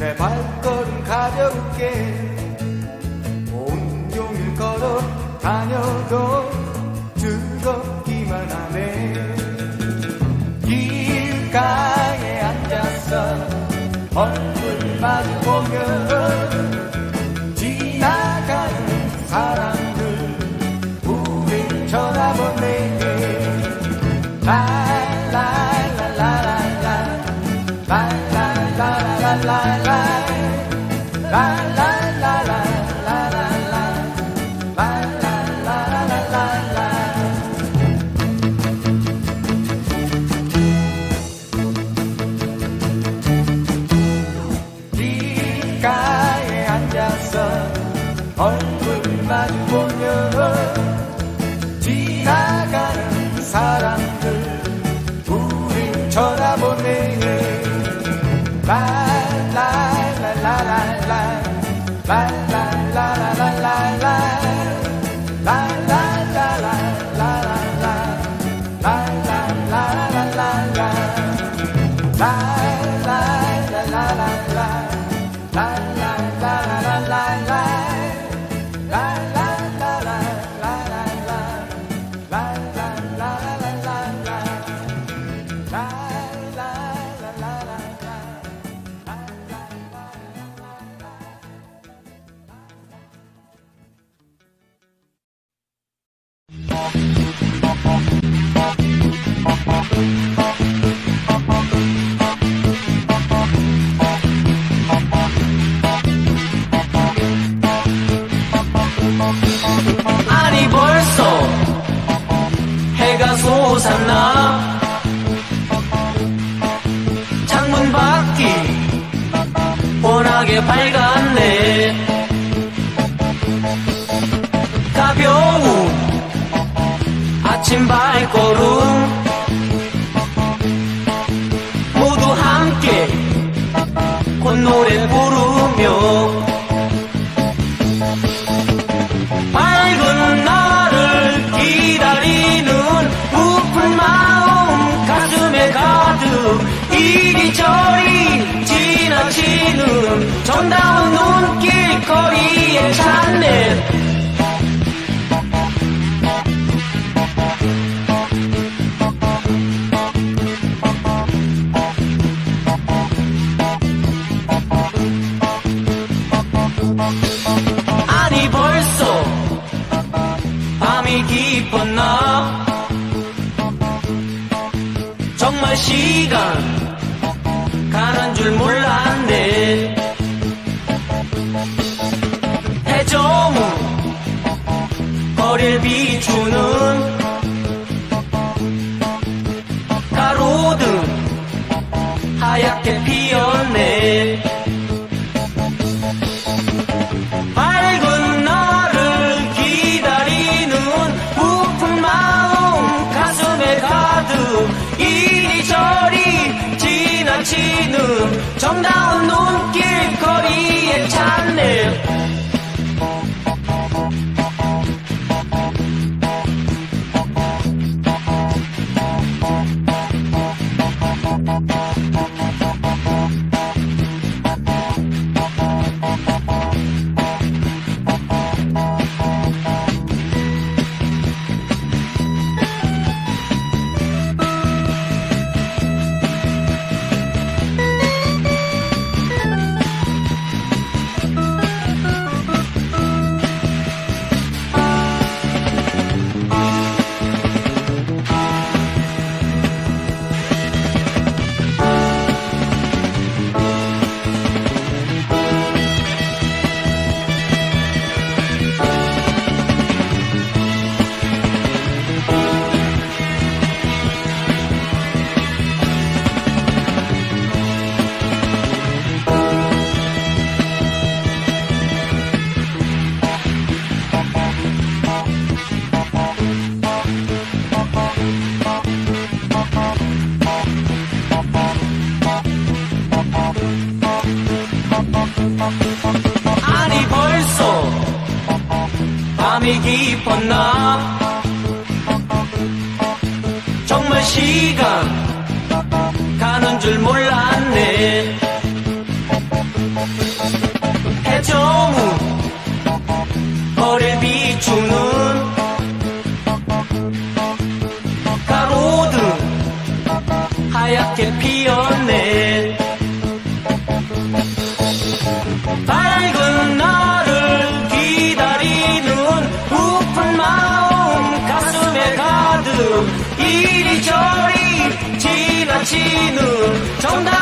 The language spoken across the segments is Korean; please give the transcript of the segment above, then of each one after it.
내 발걸음 가볍게 온종일 걸어 다녀도 즐겁기만 하네. 길가에 앉아서 얼굴 마주 보며 지나가는 사람들 우릴 쳐다보네 라라라라라 라 라 사람들 우릴 쳐다보네. 라 라 솟았나 창문 밖이 워낙에 밝았네. 가벼운 아침 발걸음. 모두 함께 콧노래 부르 정다운 눈길 거리에 밤이 깊었나? 정말 시간 가는 줄 몰랐네 거리를 비추는 가로등 하얗게 피었네. 밝은 나를 기다리는 부푼 마음 가슴에 가득 이리저리 지나치는 정다운 눈길 거리에 찾네 벌써 밤이 깊었나? 정말 시간 가는 줄 몰랐네. 해저우 정다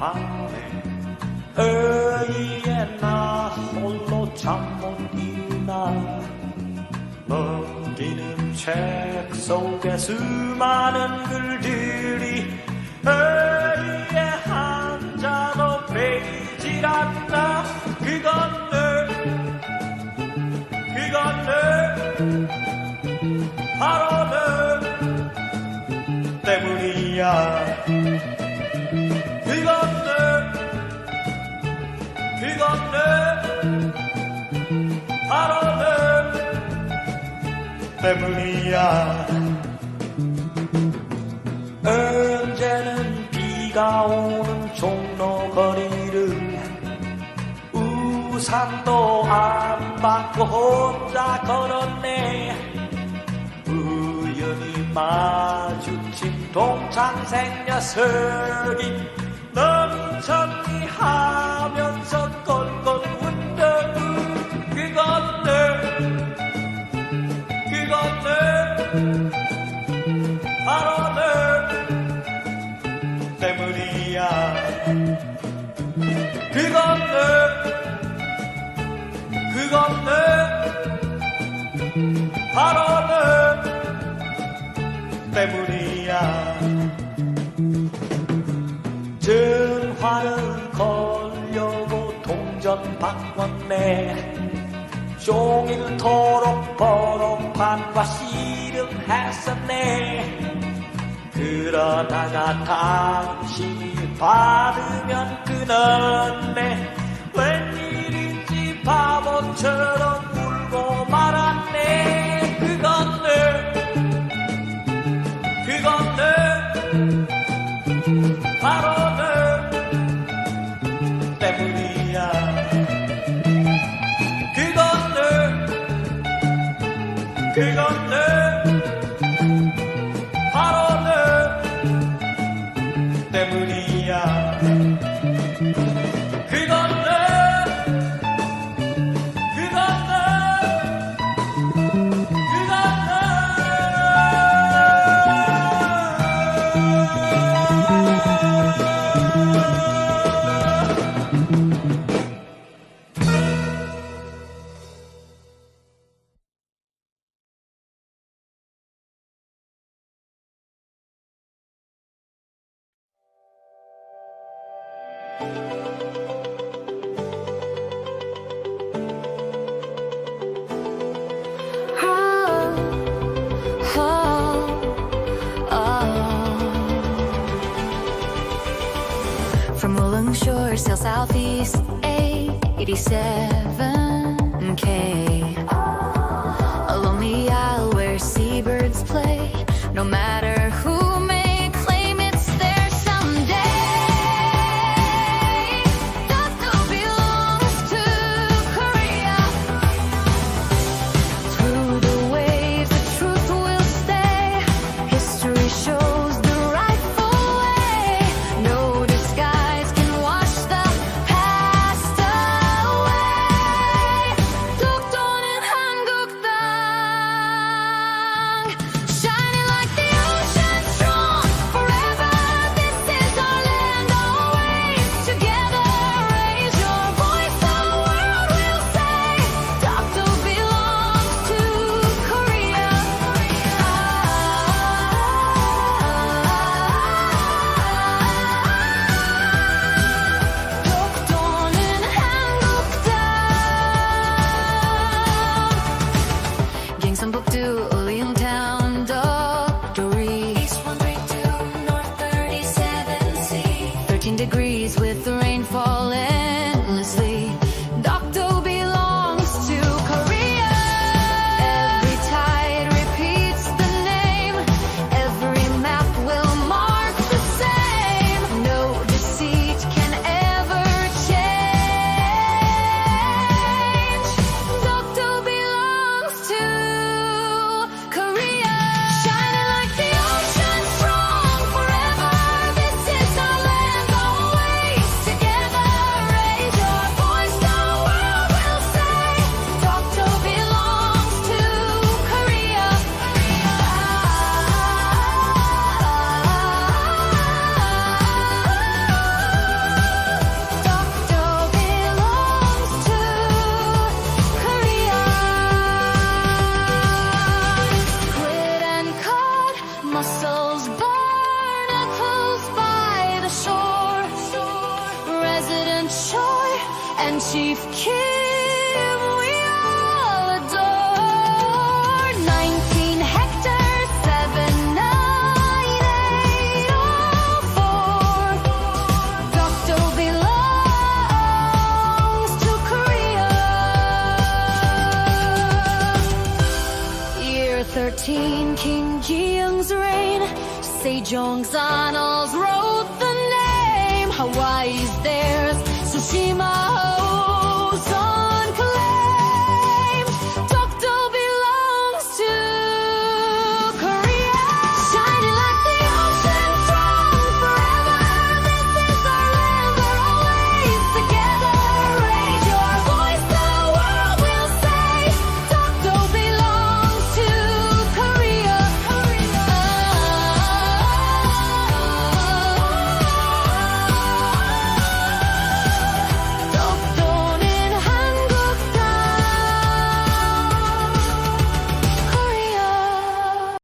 밤에 어이에 나 홀로 잠못 일어나 넘기는 책 속에 수많은 글들이 어이에 때문이야 언제는 비가 오는 종로 거리를 우산도 안 받고 혼자 걸었네. 우연히 마주친 동창생 녀석이 너무 정리하면 바로 너 때문이야. 그것들 그것들 바로 너 때문이야. 전화를 걸려고 동전 바꿨네 종일토록 번호판과 씨름 했었네 그러다가 당신이 받으면 끊었네. 웬일인지 바보처럼 울고 말았네. 그건들 그건들 바로 너 때문이야. 그건들 그건들 87